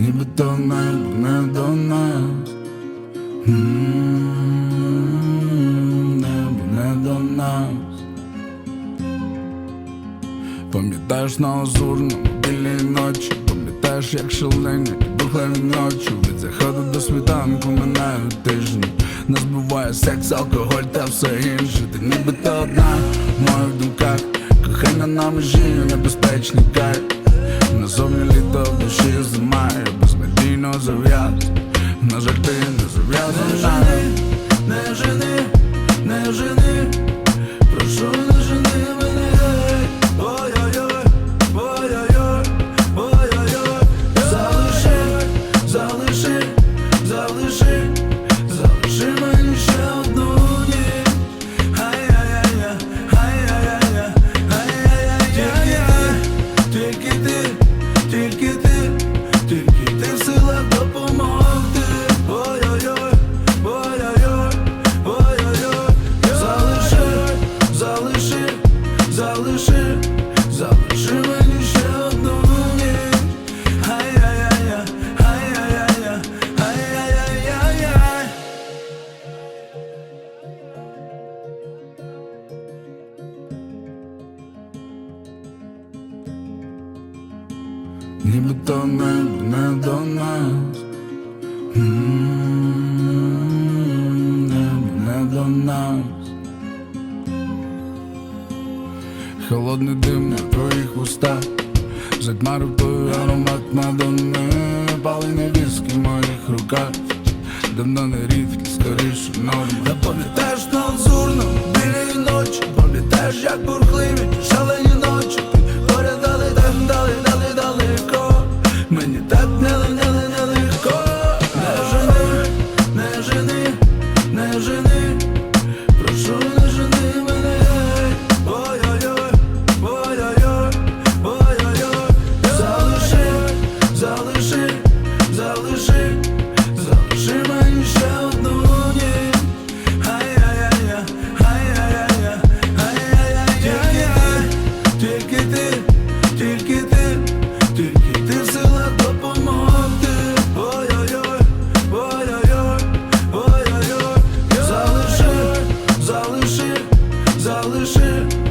ніби то небо не до нас. Небо не до нас. Пам'ятаєш на озурному білій ночі, пам'ятаєш, як шалені бурхливі ночі Від заходу до світанку минають тижні. Нас буває секс, алкоголь та все інше. Ти ніби то одна в моїх думках. Кохання на межі, небезпечний кайф rozumiał Ніби небо не до нас. Небо не до нас. Холодний дим на твоїх устах Затьмарив той аромат мадонни Палений віскі в моїх руках. Давно не рідкість, скоріше норма Та пам'ятаєш на лазурному білій ночі. Пам'ятаєш, як був мені. Так не, не, не, не жени, не жени, не жени, прошу не жени мене, ой-ой-ой, ой-ой-ой, залиши, залиши, залиши, залиши мені ще одну ніч Ай-яй-яй, ай-ай, тільки ти, тільки ти залиши, залиши.